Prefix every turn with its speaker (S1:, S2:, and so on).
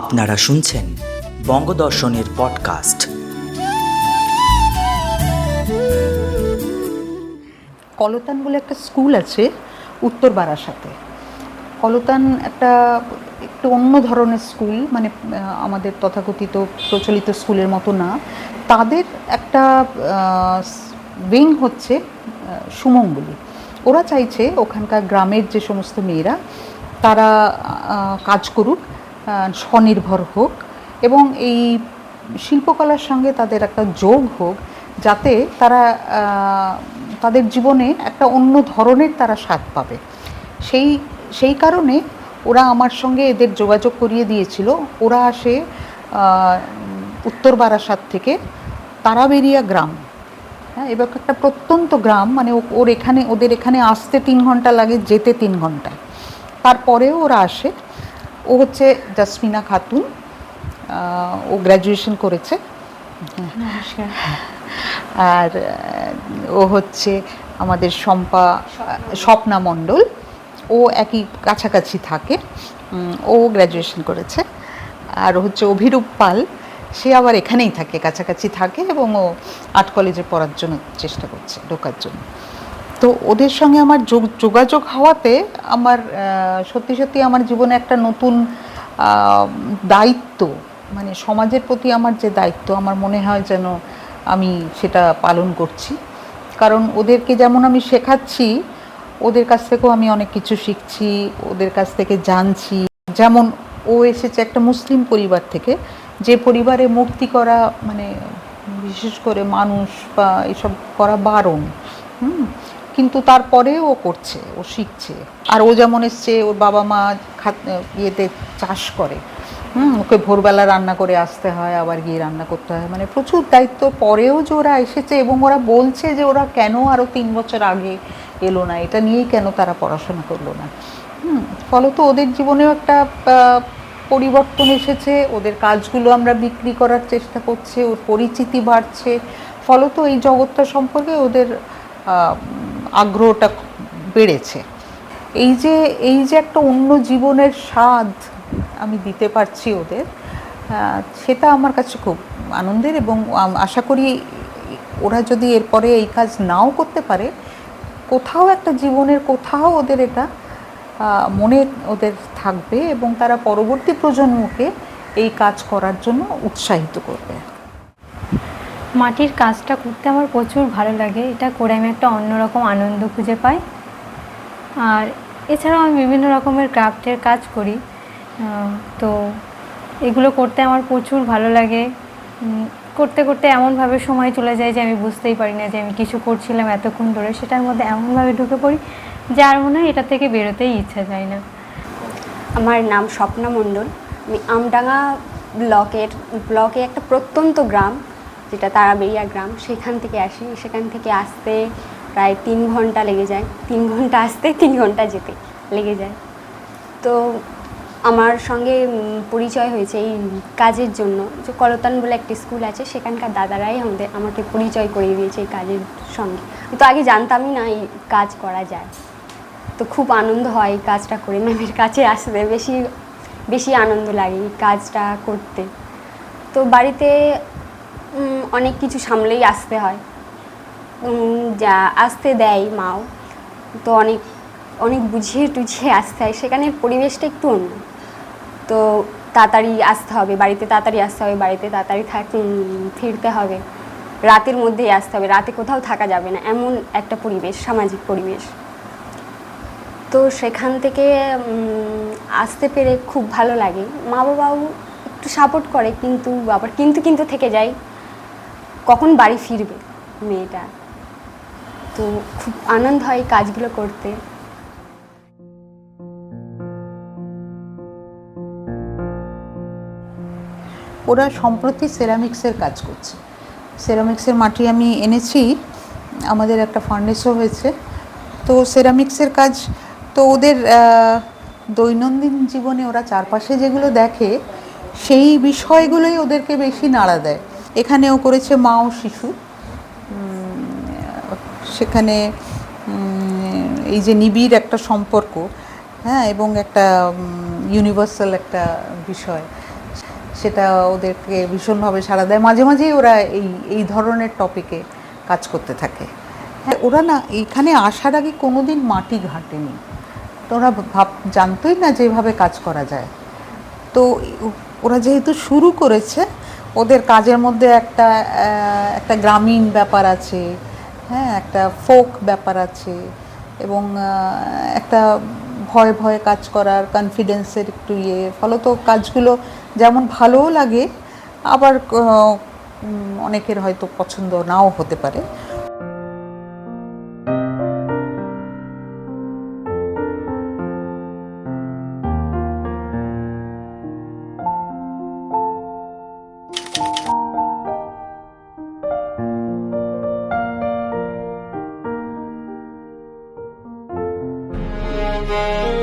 S1: আপনারা শুনছেন বঙ্গদর্শনের পডকাস্ট।
S2: কলতান বলে একটা স্কুল আছে উত্তর বারাসাতে। কলতান একটা একটু অন্য ধরনের স্কুল মানে আমাদের তথাকথিত প্রচলিত স্কুলের মতো না। তাদের একটা উইং হচ্ছে সুমঙ্গলি। ওরা চাইছে ওখানকার গ্রামের যে সমস্ত মেয়েরা, তারা কাজ করুক স্বনির্ভর হোক এবং এই শিল্পকলার সঙ্গে তাদের একটা যোগ হোক, যাতে তারা তাদের জীবনে একটা অন্য ধরনের তারা স্বাদ পাবে। সেই সেই কারণে ওরা আমার সঙ্গে এদের যোগাযোগ করিয়ে দিয়েছিল। ওরা আসে উত্তর বারাসাত থেকে তারাবেরিয়া গ্রাম। হ্যাঁ এবার একটা প্রত্যন্ত গ্রাম মানে ওর এখানে, ওদের এখানে আসতে তিন ঘণ্টা লাগে, যেতে তিন ঘণ্টা। তারপরেও ওরা আসে। ও হচ্ছে জাসমিনা খাতুন ও গ্র্যাজুয়েশন করেছে। আর ও হচ্ছে আমাদের শম্পা স্বপ্না মণ্ডল। ও একই কাছাকাছি থাকে। ও গ্র্যাজুয়েশন করেছে। আর হচ্ছে অভিরূপ পাল সে আবার এখানেই থাকে কাছাকাছি থাকে এবং ও আর্ট কলেজে পড়ার জন্য চেষ্টা করছে ঢোকার জন্য। তো ওদের সঙ্গে আমার যোগ- যোগাযোগ হওয়াতে আমার সত্যি সত্যি আমার জীবনে একটা নতুন দায়িত্ব মানে সমাজের প্রতি আমার যে দায়িত্ব, আমার মনে হয় যেন আমি সেটা পালন করছি। কারণ ওদেরকে যেমন আমি শেখাচ্ছি, ওদের কাছ থেকেও আমি অনেক কিছু শিখছি, ওদের কাছ থেকে জানছি। যেমন ও এসেছে একটা মুসলিম পরিবার থেকে, যে পরিবারে মূর্তি করা মানে বিশেষ করে মানুষ বা এসব করা বারণ, হুম? কিন্তু তারপরে ও করছে, ও শিখছে। আর ও যেমন এসছে, ওর বাবা মা ইয়েতে চাষ করে। হুম, ওকে ভোরবেলা রান্না করে আসতে হয়, আবার গিয়ে রান্না করতে হয়। মানে প্রচুর দায়িত্ব পরেও যে ওরা এসেছে এবং ওরা বলছে যে ওরা কেন আরও তিন বছর আগে এলো না, এটা নিয়েই কেন তারা পড়াশোনা করল না। হুম, ফলত ওদের জীবনেও একটা পরিবর্তন এসেছে। ওদের কাজগুলো আমরা বিক্রি করার চেষ্টা করছে, ওর পরিচিতি বাড়ছে। ফলত এই জগৎটা সম্পর্কে ওদের আগ্রহটা বেড়েছে। এই যে এই যে একটা অন্য জীবনের স্বাদ আমি দিতে পারছি ওদের সেটা আমার কাছে খুব আনন্দের এবং আশা করি ওরা যদি এরপরে এই কাজ নাও করতে পারে, কোথাও একটা জীবনের কোথাও ওদের এটা মনে ওদের থাকবে এবং তারা পরবর্তী প্রজন্মকে এই কাজ করার জন্য উৎসাহিত করবে।
S3: মাটির কাজটা করতে আমার প্রচুর ভালো লাগে। এটা করে আমি একটা অন্যরকম আনন্দ খুঁজে পাই। আর এছাড়াও আমি বিভিন্ন রকমের ক্রাফটের কাজ করি। তো এগুলো করতে আমার প্রচুর ভালো লাগে। করতে করতে এমনভাবে সময় চলে যায় যে আমি বুঝতেই পারি না যে আমি কিছু করছিলাম এতক্ষণ ধরে। সেটার মধ্যে এমনভাবে ঢুকে পড়ি যার মনে হয় এটা থেকে বেরোতেই ইচ্ছা যায় না।
S4: আমার নাম স্বপ্না মণ্ডল। আমি আমডাঙ্গা ব্লকের, ব্লকে একটা প্রত্যন্ত গ্রাম। যেটা তারাবেড়িয়া গ্রাম, সেখান থেকে আসি। সেখান থেকে আসতে প্রায় তিন ঘণ্টা লেগে যায়। তিন ঘণ্টা আসতে, তিন ঘণ্টা যেতে লেগে যায়। তো আমার সঙ্গে পরিচয় হয়েছে এই কাজের জন্য। যে কলতান বলে একটি স্কুল আছে, সেখানকার দাদারাই আমাদের, আমাকে পরিচয় করিয়ে দিয়েছে এই কাজের সঙ্গে। তো আগে জানতামই না এই কাজ করা যায়। তো খুব আনন্দ হয় এই কাজটা করে। ম্যামের কাছে আসতে বেশি বেশি আনন্দ লাগে এই কাজটা করতে। তো বাড়িতে অনেক কিছু সামলেই আসতে হয়। যা আসতে দেয় মাও। তো অনেক অনেক বুঝিয়ে টুঝিয়ে আসতে হয়। সেখানের পরিবেশটা একটু অন্য। তো তাড়াতাড়ি আসতে হবে, বাড়িতে তাড়াতাড়ি আসতে হবে, বাড়িতে তাড়াতাড়ি থাক ফিরতে হবে। রাতের মধ্যেই আসতে হবে, রাতে কোথাও থাকা যাবে না। এমন একটা পরিবেশ, সামাজিক পরিবেশ। তো সেখান থেকে আসতে পেরে খুব ভালো লাগে। মা বাবাও একটু সাপোর্ট করে, কিন্তু আবার কিন্তু কিন্তু থেকে যায়। কখন বাড়ি ফিরবে মেয়েটা? তো খুব আনন্দ হয় কাজগুলো করতে।
S2: ওরা সম্প্রতি সেরামিক্সের কাজ করছে। সেরামিক্সের মাটি আমি এনেছি, আমাদের একটা ফার্নেসও হয়েছে। তো সেরামিক্সের কাজ, তো ওদের দৈনন্দিন জীবনে ওরা চারপাশে যেগুলো দেখে, সেই বিষয়গুলোই ওদেরকে বেশি নাড়া দেয়। এখানেও করেছে মা ও শিশু সেখানে এই যে নিবিড় একটা সম্পর্ক হ্যাঁ এবং একটা ইউনিভার্সাল একটা বিষয়, সেটা ওদেরকে ভীষণভাবে সাড়া দেয়। মাঝে মাঝেই ওরা এই এই ধরনের টপিকে কাজ করতে থাকে। হ্যাঁ ওরা না, এখানে আসার আগে কোনো দিন মাটি ঘাটেনি। তো ওরা ভাব, জানতোই না যেভাবে কাজ করা যায়। তো ওরা যেহেতু শুরু করেছে ওদের কাজের মধ্যে একটা একটা গ্রামীণ ব্যাপার আছে হ্যাঁ একটা ফোক ব্যাপার আছে এবং একটা ভয় ভয়ে কাজ করার কনফিডেন্সের একটু ইয়ে। ফলে তো কাজগুলো যেমন ভালোও লাগে, আবার অনেকের হয়তো পছন্দ নাও হতে পারে। Thank you.